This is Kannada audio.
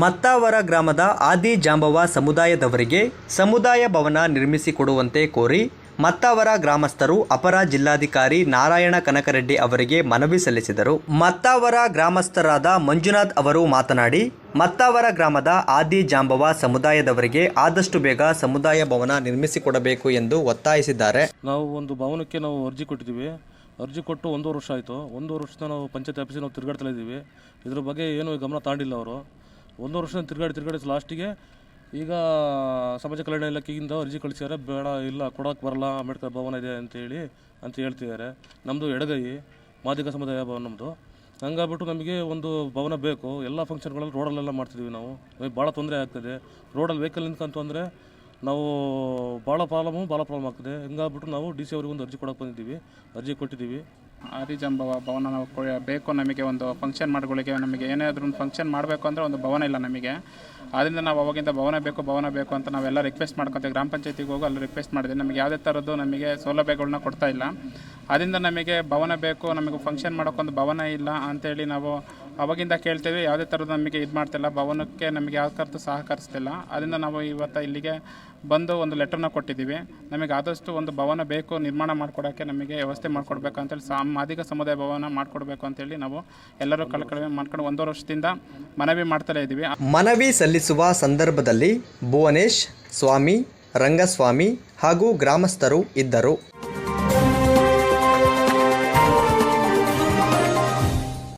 ಮತ್ತಾವರ ಗ್ರಾಮದ ಆದಿ ಜಾಂಬವ ಸಮುದಾಯದವರಿಗೆ ಸಮುದಾಯ ಭವನ ನಿರ್ಮಿಸಿಕೊಡುವಂತೆ ಕೋರಿ ಮತ್ತಾವರ ಗ್ರಾಮಸ್ಥರು, ಅಪರ ಜಿಲ್ಲಾಧಿಕಾರಿ ನಾರಾಯಣ ಕನಕರೆಡ್ಡಿ ಅವರಿಗೆ ಮನವಿ ಸಲ್ಲಿಸಿದರು. ಮತ್ತಾವರ ಗ್ರಾಮಸ್ಥರಾದ ಮಂಜುನಾಥ್ ಅವರು ಮಾತನಾಡಿ, ಮತ್ತಾವರ ಗ್ರಾಮದ ಆದಿ ಜಾಂಬವ ಸಮುದಾಯದವರಿಗೆ ಆದಷ್ಟು ಬೇಗ ಸಮುದಾಯ ಭವನ ನಿರ್ಮಿಸಿಕೊಡಬೇಕು ಎಂದು ಒತ್ತಾಯಿಸಿದ್ದಾರೆ. ನಾವು ಒಂದು ಭವನಕ್ಕೆ ನಾವು ಅರ್ಜಿ ಕೊಟ್ಟಿದ್ದೀವಿ. ಅರ್ಜಿ ಕೊಟ್ಟು ಒಂದೂವರೆ ವರ್ಷ ಆಯಿತು. ಒಂದೂವರೆ ವರ್ಷದ ನಾವು ಪಂಚಾಯತ್ ಆಫೀಸಿಗೆ ನಾವು ತಿರುಗಾಡ್ತಾ ಇದ್ದೀವಿ. ಇದ್ರ ಬಗ್ಗೆ ಏನು ಗಮನ ತಾಂಡಿಲ್ಲ ಅವರು. ಒಂದೂವರೆ ವರ್ಷದಿಂದ ತಿರುಗಾಡಿ ತಿರುಗಾಡಿ ಲಾಸ್ಟಿಗೆ ಈಗ ಸಮಾಜ ಕಲ್ಯಾಣ ಇಲಾಖೆಯಿಂದ ಅರ್ಜಿ ಕಳಿಸಿದ್ದಾರೆ ಬೇಡ, ಇಲ್ಲ, ಕೊಡೋಕೆ ಬರಲ್ಲ, ಅಂಬೇಡ್ಕರ್ ಭವನ ಇದೆ ಅಂತೇಳಿ ಅಂತ ಹೇಳ್ತಿದ್ದಾರೆ. ನಮ್ಮದು ಎಡಗೈ, ಮಾದಿಗ ಸಮುದಾಯ ಭವನ ನಮ್ಮದು ಹಂಗಾಗ್ಬಿಟ್ಟು ನಮಗೆ ಒಂದು ಭವನ ಬೇಕು. ಎಲ್ಲ ಫಂಕ್ಷನ್ಗಳಲ್ಲಿ ರೋಡಲ್ಲೆಲ್ಲ ಮಾಡ್ತಿದ್ದೀವಿ ನಾವು. ನಮಗೆ ಭಾಳ ತೊಂದರೆ ಆಗ್ತದೆ. ರೋಡಲ್ಲಿ ವೆಹಿಕಲ್ ನಿಂತ್ಕಂತು ಅಂದರೆ ನಾವು ಭಾಳ ಪ್ರಾಬ್ಲಮು ಭಾಳ ಪ್ರಾಬ್ಲಮ್ ಆಗ್ತದೆ. ಹಿಂಗಾಗ್ಬಿಟ್ಟು ನಾವು ಡಿ ಸಿ ಅವ್ರಿಗೆ ಒಂದು ಅರ್ಜಿ ಕೊಡೋಕೆ ಬಂದಿದ್ದೀವಿ. ಅರ್ಜಿ ಕೊಟ್ಟಿದ್ದೀವಿ. ಆದಿಜಂಬವ ಭವನ ನಾವು ಬೇಕು ನಮಗೆ ಒಂದು ಫಂಕ್ಷನ್ ಮಾಡ್ಕೊಳ್ಳಿಕ್ಕೆ ನಮಗೆ ಏನೇ ಆದರೂ ಒಂದು ಫಂಕ್ಷನ್ ಮಾಡಬೇಕು ಅಂದರೆ ಒಂದು ಭವನ ಇಲ್ಲ ನಮಗೆ. ಆದ್ದರಿಂದ ನಾವು ಅವಾಗಿಂದ ಭವನ ಬೇಕು ಭವನ ಬೇಕು ಅಂತ ನಾವೆಲ್ಲ ರಿಕ್ವೆಸ್ಟ್ ಮಾಡ್ಕೊತೀವಿ. ಗ್ರಾಮ ಪಂಚಾಯತಿಗೆ ಹೋಗಿ, ಅಲ್ಲಿ ರಿಕ್ವೆಸ್ಟ್ ಮಾಡಿದ್ವಿ ನಮಗೆ ಯಾವುದೇ ಥರದ್ದು ನಮಗೆ ಸೌಲಭ್ಯಗಳನ್ನ ಕೊಡ್ತಾ ಇಲ್ಲ. ಅದರಿಂದ ನಮಗೆ ಭವನ ಬೇಕು, ನಮಗೆ ಫಂಕ್ಷನ್ ಮಾಡೋಕ್ಕೊಂದು ಭವನ ಇಲ್ಲ ಅಂಥೇಳಿ ನಾವು ಅವಾಗಿಂದ ಕೇಳ್ತೇವೆ, ಯಾವುದೇ ಥರದ ನಮಗೆ ಇದು ಮಾಡ್ತಿಲ್ಲ, ಭವನಕ್ಕೆ ನಮಗೆ ಯಾವ ಥರದ್ದು ಸಹಕರಿಸ್ತಿಲ್ಲ. ಅದರಿಂದ ನಾವು ಇವತ್ತು ಇಲ್ಲಿಗೆ ಬಂದು ಒಂದು ಲೆಟರ್ನ ಕೊಟ್ಟಿದ್ದೀವಿ. ನಮಗೆ ಆದಷ್ಟು ಒಂದು ಭವನ ಬೇಕು, ನಿರ್ಮಾಣ ಮಾಡಿಕೊಡೋಕ್ಕೆ ನಮಗೆ ವ್ಯವಸ್ಥೆ ಮಾಡಿಕೊಡ್ಬೇಕು ಅಂತೇಳಿ ಸಾ ಮಾದಿಗ ಸಮುದಾಯ ಭವನ ಮಾಡಿಕೊಡ್ಬೇಕು ಅಂತೇಳಿ ನಾವು ಎಲ್ಲರೂ ಕಳ್ಕಳಿ ಮಾಡ್ಕೊಂಡು ಒಂದು ವರ್ಷದಿಂದ ಮನವಿ ಮಾಡ್ತಲೇ ಇದ್ದೀವಿ. ಮನವಿ ಸಲ್ಲಿಸುವ ಸಂದರ್ಭದಲ್ಲಿ ಭುವನೇಶ್, ಸ್ವಾಮಿ, ರಂಗಸ್ವಾಮಿ ಹಾಗೂ ಗ್ರಾಮಸ್ಥರು ಇದ್ದರು.